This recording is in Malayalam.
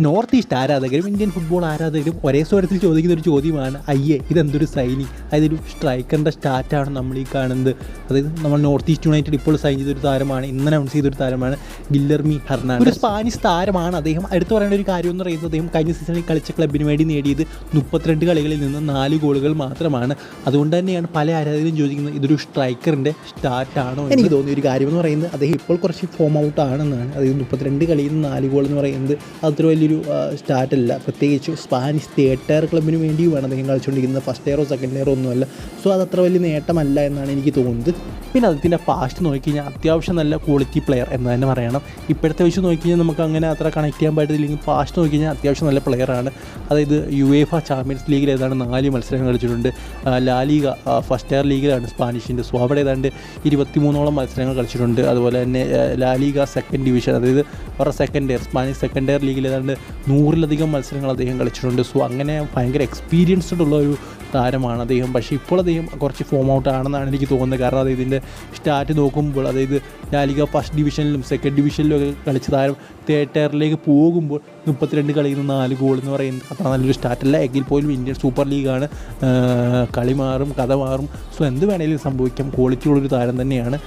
നോർത്ത് ഈസ്റ്റ് ആരാധകരും ഇന്ത്യൻ ഫുട്ബോൾ ആരാധകരും ഒരേ സ്വരത്തിൽ ചോദിക്കുന്ന ഒരു ചോദ്യമാണ് അയ്യേ ഇതെന്തൊരു സൈനി? അതായത് ഒരു സ്ട്രൈക്കറിന്റെ സ്റ്റാറ്റാണ് നമ്മൾ ഈ കാണുന്നത്. അതായത് നമ്മൾ നോർത്ത് ഈസ്റ്റ് യുണൈറ്റഡ് ഇപ്പോൾ സൈൻ ചെയ്തൊരു താരമാണ് ഇന്ന് അനൗൺസ് ചെയ്തൊരു താരമാണ് ഗില്ലർമി ഹെർണാണ്ടസ്. ഒരു സ്പാനിഷ് താരമാണ് അദ്ദേഹം. എടുത്തു പറയേണ്ട ഒരു കാര്യം എന്ന് പറയുന്നത് അദ്ദേഹം കഴിഞ്ഞ സീസണിൽ കളിച്ച ക്ലബിന് വേണ്ടി നേടിയത് മുപ്പത്തിരണ്ട് കളികളിൽ നിന്ന് നാല് ഗോളുകൾ മാത്രമാണ്. അതുകൊണ്ട് തന്നെയാണ് പല ആരാധകരും ചോദിക്കുന്നത് ഇതൊരു സ്ട്രൈക്കറിന്റെ സ്റ്റാർട്ടാണോ എനിക്ക് തോന്നിയ ഒരു കാര്യം എന്ന് പറയുന്നത് അദ്ദേഹം ഇപ്പോൾ കുറച്ച് ഫോം ഔട്ട് ആണെന്നാണ്. അതായത് മുപ്പത്തിരണ്ട് കളിയിൽ നിന്ന് നാല് ഗോൾ എന്ന് പറയുന്നത് അത്ര വലിയൊരു സ്റ്റാർട്ടല്ല പ്രത്യേകിച്ച് സ്പാനിഷ് തിയേറ്റർ ടയർ ക്ലബിന് വേണ്ടിയുമാണ് അദ്ദേഹം കളിച്ചുകൊണ്ടിരിക്കുന്നത് ഫസ്റ്റ് ഇയറോ സെക്കൻഡ് ഇയറോ ഒന്നുമല്ല സോ അത് അത്ര വലിയ നേട്ടമല്ല എന്നാണ് എനിക്ക് തോന്നുന്നത്. പിന്നെ അതിന്റെ പാസ്റ്റ് നോക്കിക്കഴിഞ്ഞാൽ അത്യാവശ്യം നല്ല ക്വാളിറ്റി പ്ലെയർ എന്ന് തന്നെ പറയണം. ഇപ്പോഴത്തെ വെച്ച് നോക്കിക്കഴിഞ്ഞാൽ നമുക്ക് അങ്ങനെ അത്ര കണക്ട് ചെയ്യാൻ പറ്റത്തില്ലെങ്കിൽ പാസ്റ്റ് നോക്കിക്കഴിഞ്ഞാൽ അത്യാവശ്യം നല്ല പ്ലെയറാണ് അതായത് യു എഫ ചാമ്പ്യൻസ് ലീഗിൽ ഏതാണ്ട് നാല് മത്സരങ്ങൾ കളിച്ചിട്ടുണ്ട്. ലാലിക ഫസ്റ്റ് ഇയർ ലീഗിലാണ് സ്പാനിഷിന്റെ സോ അവിടെ ഏതാണ്ട് ഇരുപത്തിമൂന്നോളം മത്സരങ്ങൾ കളിച്ചിട്ടുണ്ട്. അതുപോലെ തന്നെ ലാലിക സെക്കൻഡ് ഡിവിഷൻ അതായത് അവരുടെ second year Spanish second year ലീഗിൽ ഏതാണ്ട് നൂറിലധികം മത്സരങ്ങൾ അദ്ദേഹം കളിച്ചിട്ടുണ്ട്. സോ അങ്ങനെ ഭയങ്കര എക്സ്പീരിയൻസ്ഡ് ഉള്ള ഒരു താരമാണ് അദ്ദേഹം. പക്ഷേ ഇപ്പോൾ അദ്ദേഹം കുറച്ച് ഫോം ഔട്ട് ആണെന്നാണ് എനിക്ക് തോന്നുന്നത്. കാരണം അതായത് ഇതിന്റെ സ്റ്റാറ്റ് നോക്കുമ്പോൾ അതായത് ലാലിക ഫസ്റ്റ് ഡിവിഷനിലും സെക്കൻഡ് ഡിവിഷനിലും ഒക്കെ കളിച്ച താരം തേർഡ് പോകുമ്പോൾ മുപ്പത്തിരണ്ട് കളിയിൽ നിന്ന് നാല് ഗോൾ എന്ന് പറയുന്നത് അത്ര നല്ലൊരു സ്റ്റാർട്ടല്ല എങ്കിൽ പോലും ഇന്ത്യൻ സൂപ്പർ ലീഗാണ് കളി മാറും കഥ മാറും. സോ എന്ത് വേണേലും സംഭവിക്കാം. ക്വാളിറ്റി ഉള്ളൊരു താരം തന്നെയാണ്.